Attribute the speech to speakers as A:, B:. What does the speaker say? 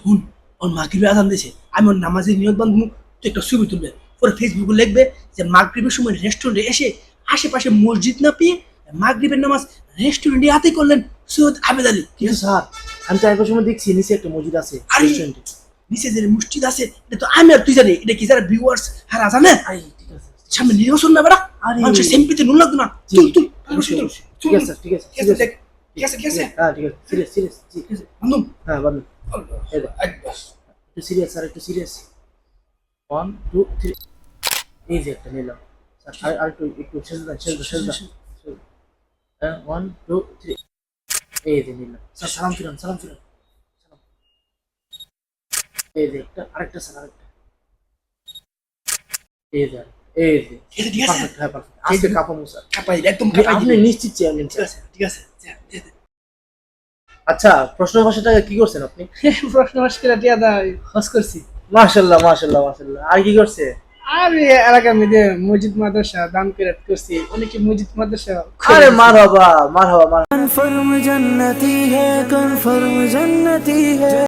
A: হুন ওর মাগরিবে আজান দিয়েছে আমি ওর নামাজের নিয়ত বান্ধব তুই একটা ছবি তুলবে পরে ফেসবুকে লিখবে যে মাগরিবের সময় রেস্টুরেন্টে এসে আশেপাশে মসজিদ না পেয়ে মাগরিবের নামাজ রেস্টুরেন্টে হাতে করলেন সৈয়দ আবেদ আলী
B: কিন্তু স্যার আমি তো একবার সময় দেখছি নিচে একটা মসজিদ আছে! রেস্টুরেন্টে
A: নিচে যে মসজিদ আছে এটা তো আমি আর তুই জানি এটা কি যারা ভিউয়ার্স হারা জানে
B: আরে ঠিক আছে
A: সামনে নির্বাচন না বেড়া
B: আরে!
A: সেম্পিতে নুন লাগতো না তুই তুই।
B: ঠিক আছে ঠিক আছে
A: ঠিক আছে। ঠিক আছে ঠিক আছে
B: হ্যাঁ ঠিক আছে সিরিয়াস সিরিয়াস
A: ঠিক আছে বান্ধব
B: হ্যাঁ বান্ধব একটু সিরিয়াস স্যার একটু সিরিয়াস ওয়ান টু থ্রি এই যে একটা নিলাম স্যার আর আর একটু একটু শেষ দান শেষ দান শেষ দান হ্যাঁ ওয়ান টু থ্রি এই যে নিলাম স্যার সালাম ফিরান সালাম ফিরান এই যে একটা আরেকটা স্যার আরেকটা এই যে আরেকটা, আচ্ছা প্রশ্ন ভাষাটা কি করছেন আপনি?
C: প্রশ্ন করছি।
B: মাশাআল্লাহ মাশাআল্লাহ মাশাআল্লাহ। আর কি করছে?
C: আর এলাকার মধ্যে মসজিদ মাদ্রাসা দান করে করছি। অনেকে মসজিদ মাদ্রাসা
B: আরে মারহাবা মারহাবা মারহাবা।
D: কনফার্ম জান্নাতি হ্যায় কনফার্ম জান্নাতি হ্যায়